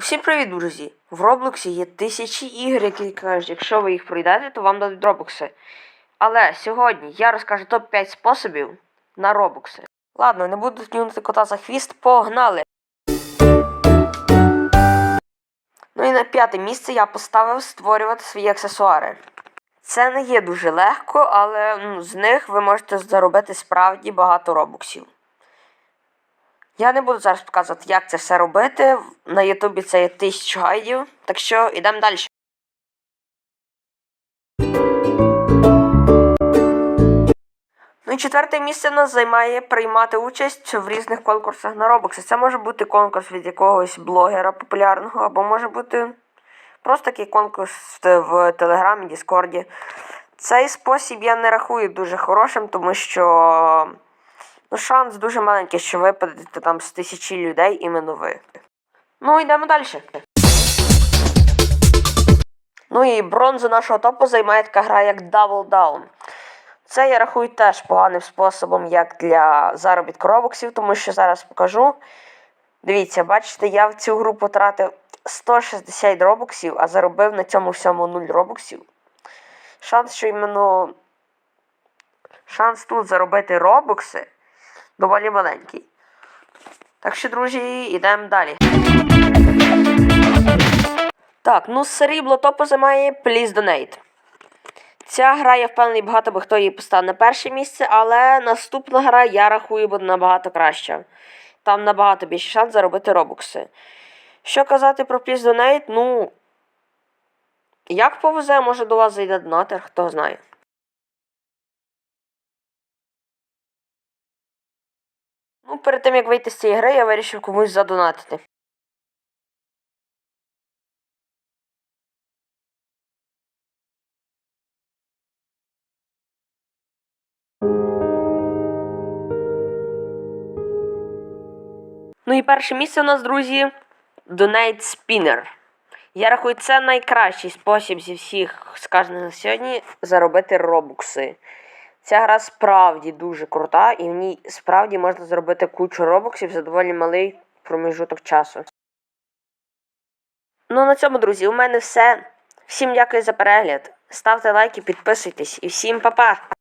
Всім привіт, друзі! В Роблоксі є тисячі ігор, які кажуть, якщо ви їх пройдете, то вам дадуть робокси. Але сьогодні я розкажу топ-5 способів на робокси. Ладно, не буду тягнути кота за хвіст, погнали! Ну і на п'яте місце я поставив створювати свої аксесуари. Це не є дуже легко, але ну, з них ви можете заробити справді багато робоксів. Я не буду зараз показувати, як це все робити. На Ютубі це є тисячу гайдів. Так що йдемо далі. Ну і четверте місце нас займає приймати участь в різних конкурсах на робокси. Це може бути конкурс від якогось блогера популярного, або може бути просто такий конкурс в Телеграмі, Діскорді. Цей спосіб я не рахую дуже хорошим, тому що ну, шанс дуже маленький, що випадете там з тисячі людей іменно ви. Ну, йдемо далі. Ну і бронзу нашого топу займає така гра як Double Down. Це я рахую теж поганим способом, як для заробітку робоксів, тому що зараз покажу. Дивіться, бачите, я в цю гру потратив 160 робоксів, а заробив на цьому всьому 0 робоксів. Шанс, що іменно шанс тут заробити робокси доволі маленький. Так що, друзі, йдемо далі. Так, ну срібло топу займає Please Donate. Ця гра, я впевнений, багато би хто її поставив на перше місце, але наступна гра я рахую буде набагато краща. Там набагато більше шанс заробити робокси. Що казати про Please Donate? Ну. Як повезе, може до вас зайде донатор, хто знає. Ну, перед тим як вийти з цієї гри, я вирішив комусь задонатити. Ну і перше місце у нас, друзі, Donate Spinner. Я рахую, це найкращий спосіб зі всіх, сказаних на сьогодні, заробити робокси. Ця гра справді дуже крута, і в ній справді можна зробити кучу робоксів за доволі малий проміжуток часу. Ну, на цьому, друзі, у мене все. Всім дякую за перегляд. Ставте лайки, підписуйтесь і всім па-па!